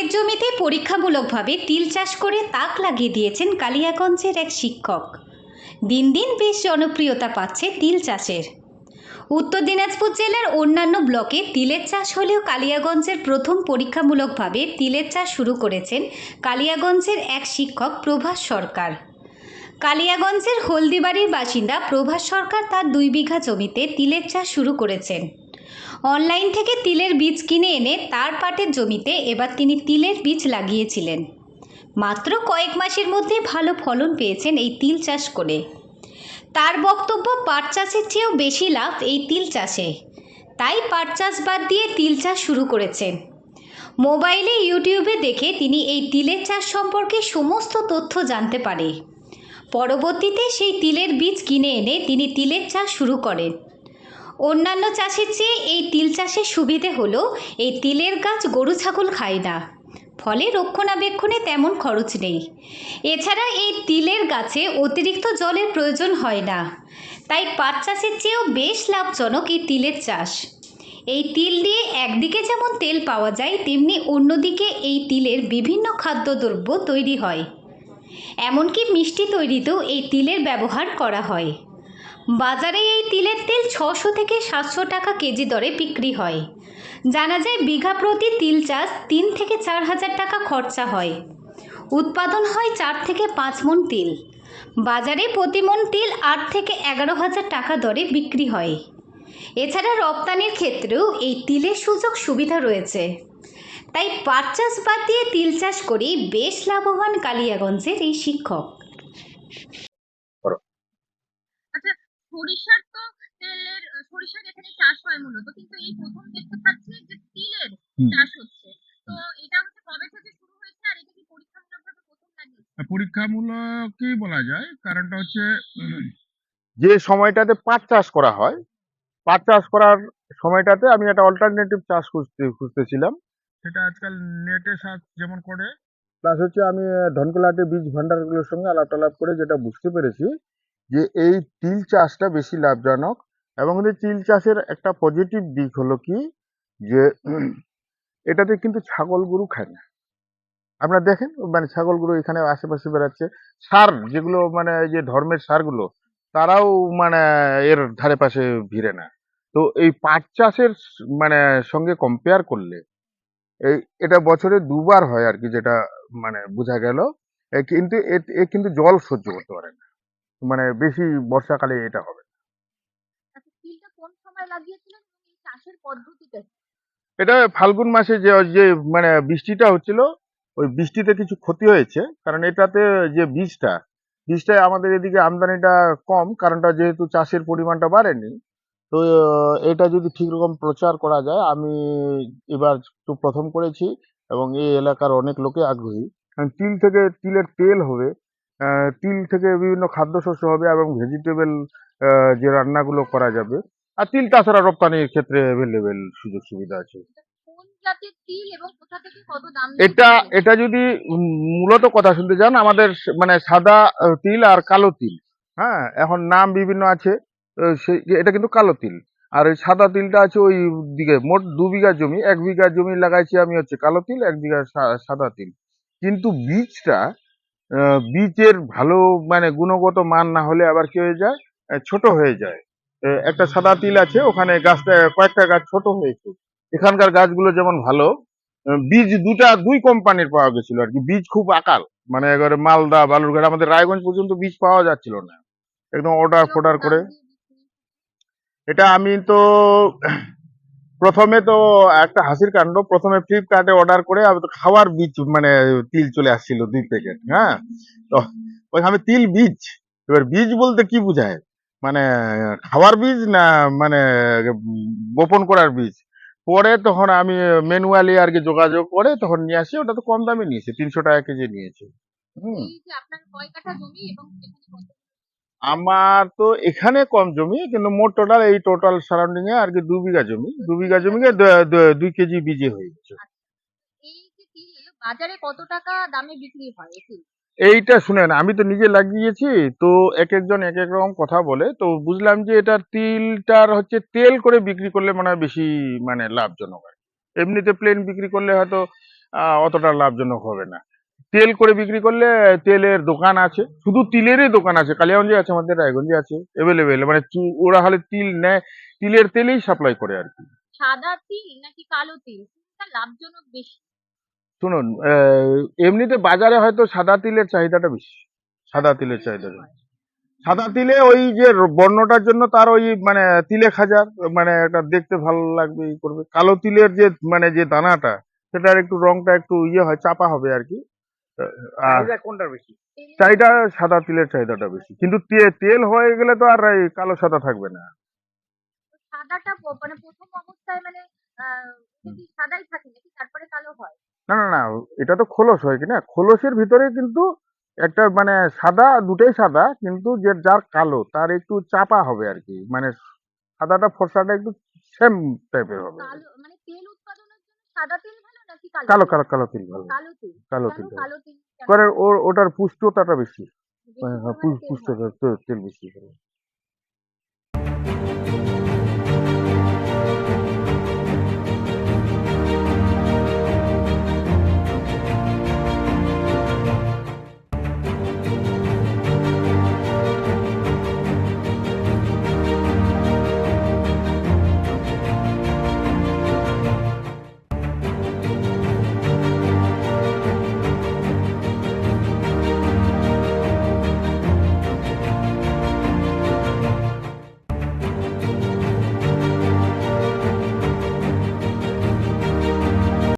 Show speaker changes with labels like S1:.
S1: পাটের জমিতে পরীক্ষামূলকভাবে তিল চাষ করে তাক লাগিয়ে দিয়েছেন কালিয়াগঞ্জের এক শিক্ষক। দিন দিন বেশ জনপ্রিয়তা পাচ্ছে তিল চাষের। উত্তর দিনাজপুর জেলার অন্যান্য ব্লকে তিলের চাষ হলেও কালিয়াগঞ্জের প্রথম পরীক্ষামূলকভাবে তিলের চাষ শুরু করেছেন কালিয়াগঞ্জের এক শিক্ষক প্রভাস সরকার। কালিয়াগঞ্জের হলদিবাড়ির বাসিন্দা প্রভাস সরকার তার দুই বিঘা জমিতে তিলের চাষ শুরু করেছেন। অনলাইন থেকে তিলের বীজ কিনে এনে তার পাটের জমিতে এবার তিনি তিলের বীজ লাগিয়েছিলেন। মাত্র কয়েক মাসের মধ্যে ভালো ফলন পেয়েছেন এই তিল চাষ করে। তার বক্তব্য, পাট চাষের চেয়েও বেশি লাভ এই তিল চাষে। তাই পাট চাষ বাদ দিয়ে তিল চাষ শুরু করেছেন। মোবাইলে, ইউটিউবে দেখে তিনি এই তিলের চাষ সম্পর্কে সমস্ত তথ্য জানতে পারে। পরবর্তীতে সেই তিলের বীজ কিনে এনে তিনি তিলের চাষ শুরু করেন। অন্যান্য চাষের চেয়ে এই তিল চাষের সুবিধে হলো এই তিলের গাছ গরু, ছাগল খায় না ফলে রক্ষণাবেক্ষণে তেমন খরচ নেই। এছাড়া এই তিলের গাছে অতিরিক্ত জলের প্রয়োজন হয় না। তাই পাট চাষের চেয়েও বেশ লাভজনক এই তিলের চাষ। এই তিল দিয়ে একদিকে যেমন তেল পাওয়া যায়, তেমনি অন্যদিকে এই তিলের বিভিন্ন খাদ্যদ্রব্য তৈরি হয়। এমনকি মিষ্টি তৈরিতেও এই তিলের ব্যবহার করা হয়। বাজারে এই তিলের তেল ছশো থেকে সাতশো টাকা কেজি দরে বিক্রি হয়। জানা যায়, বিঘা প্রতি তিল চাষ তিন থেকে চার হাজার টাকা খরচা হয়। উৎপাদন হয় চার থেকে পাঁচ মন তিল। বাজারে প্রতি মন তিল আট থেকে এগারো হাজার টাকা দরে বিক্রি হয়। এছাড়া রপ্তানির ক্ষেত্রেও এই তিলের সুযোগ সুবিধা রয়েছে। তাই পাট চাষ বাদ দিয়ে তিল চাষ করেই বেশ লাভবান কালিয়াগঞ্জের এই শিক্ষক।
S2: সরিষার তো তেলের সরিষার এখানে চাষ হয় মূলত কিন্তু এই প্রথম দেখতে পাচ্ছি যে তিলের চাষ হচ্ছে। তো এটা হচ্ছে কবে থেকে শুরু হয়েছে আর এটা কি পরীক্ষামূলকভাবে প্রথম লাগিয়েছে
S3: পরীক্ষামূলকই বলা যায় কারণটা হচ্ছে
S4: যে সময়টাতে পাট চাষ করা হয় পাট চাষ করার সময়টাতে আমি একটা অল্টারনেটিভ চাষ খুঁজতে খুঁজতেছিলাম।
S3: সেটা আজকাল নেটে সার্চ যেমন করে।
S4: প্লাস হচ্ছে আমি ধনকলাটে বীজ ভান্ডারগুলোর সঙ্গে আলাপ টালাপ করে যেটা বুঝতে পেরেছি যে এই তিল চাষটা বেশি লাভজনক এবং এই তিল চাষের একটা পজিটিভ দিক হলো কি? যে এটাতে কিন্তু ছাগল গরু খায় না। আপনারা দেখেন মানে ছাগল গরু এখানে আশেপাশে বেড়াচ্ছে। সার, যেগুলো মানে যে ধর্মের সারগুলো, তারাও মানে এর ধারে পাশে ভিড়ে না। তো এই পাট চাষের মানে সঙ্গে কম্পেয়ার করলে, এই এটা বছরে দুবার হয় আর কি যেটা মানে বোঝা গেল। কিন্তু এ কিন্তু জল সহ্য করতে পারে না। মানে বেশি বর্ষাকালে এটা হবে।
S2: আচ্ছা তিলটা কোন সময় লাগিয়েছিলেন চাষের পদ্ধতিটা
S4: এটা ফাল্গুন মাসে যে যে মানে বৃষ্টিটা হচ্ছিল ওই বৃষ্টিতে কিছু ক্ষতি হয়েছে। কারণ এটাতে যে বীজটা বীজটা আমাদের এদিকে আমদানিটা কম কারণটা যেহেতু চাষের পরিমাণটা বাড়েনি তো এটা যদি ঠিক রকম প্রচার করা যায় আমি এবার তো প্রথম করেছি এবং এই এলাকার অনেক লোকে আগ্রহী। কারণ তিল থেকে তিলের তেল হবে তিল থেকে বিভিন্ন খাদ্যশস্য হবে এবং ভেজিটেবল যে রান্নাগুলো করা যাবে। আর তিল তাছাড়া রপ্তানির ক্ষেত্রে অ্যাভেলেবেল সুযোগ সুবিধা আছে।
S2: এটা
S4: এটা যদি মূলত কথা শুনতে যান আমাদের মানে সাদা তিল আর কালো তিল। হ্যাঁ এখন নাম বিভিন্ন আছে সেই এটা কিন্তু কালো তিল। আর ওই সাদা তিলটা আছে ওই দিকে মোট দু বিঘা জমি এক বিঘা জমি লাগাইছি আমি হচ্ছে কালো তিল এক বিঘা সাদা তিল। কিন্তু বীজটা বীজের ভালো মানে গুণগত মান না হলে আবার কি হয়ে যায়? ছোট হয়ে যায়। একটা সাদা তিল আছে, ওখানে গাছটা, কয়েকটা গাছ ছোট হয়েছে। এখানকার গাছগুলো যেমন ভালো বীজ দুটা, দুই কোম্পানির পাওয়া গেছিল আর কি। বীজ খুব আকাল মানে এবারে মালদা, বালুরঘাট, আমাদের রায়গঞ্জ পর্যন্ত বীজ পাওয়া যাচ্ছিল না। একদম অর্ডার ফোর্ডার করে। এটা আমি তো প্রথমে তো একটা হাসির কাণ্ড, প্রথমে ফ্লিপকার্টে অর্ডার করে খাওয়ার বীজ মানে তিল চলে আসছিল দুই প্যাকেট হ্যাঁ? তো ওই আমি তিল বীজ, এবার বীজ বলতে কি বোঝায়? মানে খাওয়ার বীজ না মানে বপন করার বীজ? পরে তখন আমি ম্যানুয়ালি আর কি যোগাযোগ করে তখন নিয়ে আসি, ওটা তো কম দামে নিয়েছে, তিনশো টাকা কেজি নিয়েছে। হুম। আমার তো এখানে কম জমি কিন্তু মোট টোটাল এই টোটাল সারাউন্ডিং এ আর কি দু বিঘা জমি। দু বিঘা জমিকে দু- দুই কেজি বীজে হয়ে গেছে।
S2: তিল বাজারে কত টাকা দামে বিক্রি হয়
S4: এইটা শুনেন আমি তো নিজে লাগিয়েছি তো এক একজন এক এক রকম কথা বলে তো বুঝলাম যে এটা তিলটার হচ্ছে তেল করে বিক্রি করলে মনে হয় বেশি মানে লাভজনক হয় এমনিতে প্লেন বিক্রি করলে হয়তো অতটা লাভজনক হবে না। তেল করে বিক্রি করলে তেলের দোকান আছে। শুধু তিলেরই দোকান আছে। কালিয়াগঞ্জে আছে আমাদের রায়গঞ্জে আছে এভেলেবেল মানে ওরা হলে তিল নেয়। তিলের তেলেই সাপ্লাই করে আর কি।
S2: সাদা তিল নাকি কালো তিল? লাভজনক বেশি।
S4: শুনুন এমনিতে বাজারে হয়তো সাদা তিলের চাহিদাটা বেশি। সাদা তিলের চাহিদাটা। সাদা তিলে ওই যে বর্ণটার জন্য তার ওই মানে তিলে খাজার মানে এটা দেখতে ভালো লাগবে ই করবে। কালো তিলের যে মানে যে দানাটা সেটার একটু রংটা একটু ইয়ে হয় চাপা হবে আর কি।
S3: কোনটা বেশি?
S4: চাহিদা সাদা তিলের চাহিদাটা বেশি। কিন্তু তেল হয়ে গেলে তো আর কালো সাদা থাকবে না।
S2: সাদাটা মানে প্রথম অবস্থায় মানে যদি সাদাই থাকে নাকি তারপরে কালো হয়?
S4: না না না এটা তো খোলস হয় কি না? খোলসের ভিতরে কিন্তু একটা মানে সাদা দুটোই সাদা কিন্তু যে যার কালো তার একটু চাপা হবে আর কি। মানে সাদাটা ফর্সাটা একটু সেম টাইপের হবে।
S2: মানে তেল উৎপাদনের জন্য সাদা তেল কালো
S4: কালো? কালো তিল ভালো
S2: কালো তিল
S4: কালো তিল
S2: কালো তিল?
S4: করে ওর ওটার পুষ্টতাটা বেশি হ্যাঁ,
S2: হয়।
S4: পুষ্টতা তেল বেশি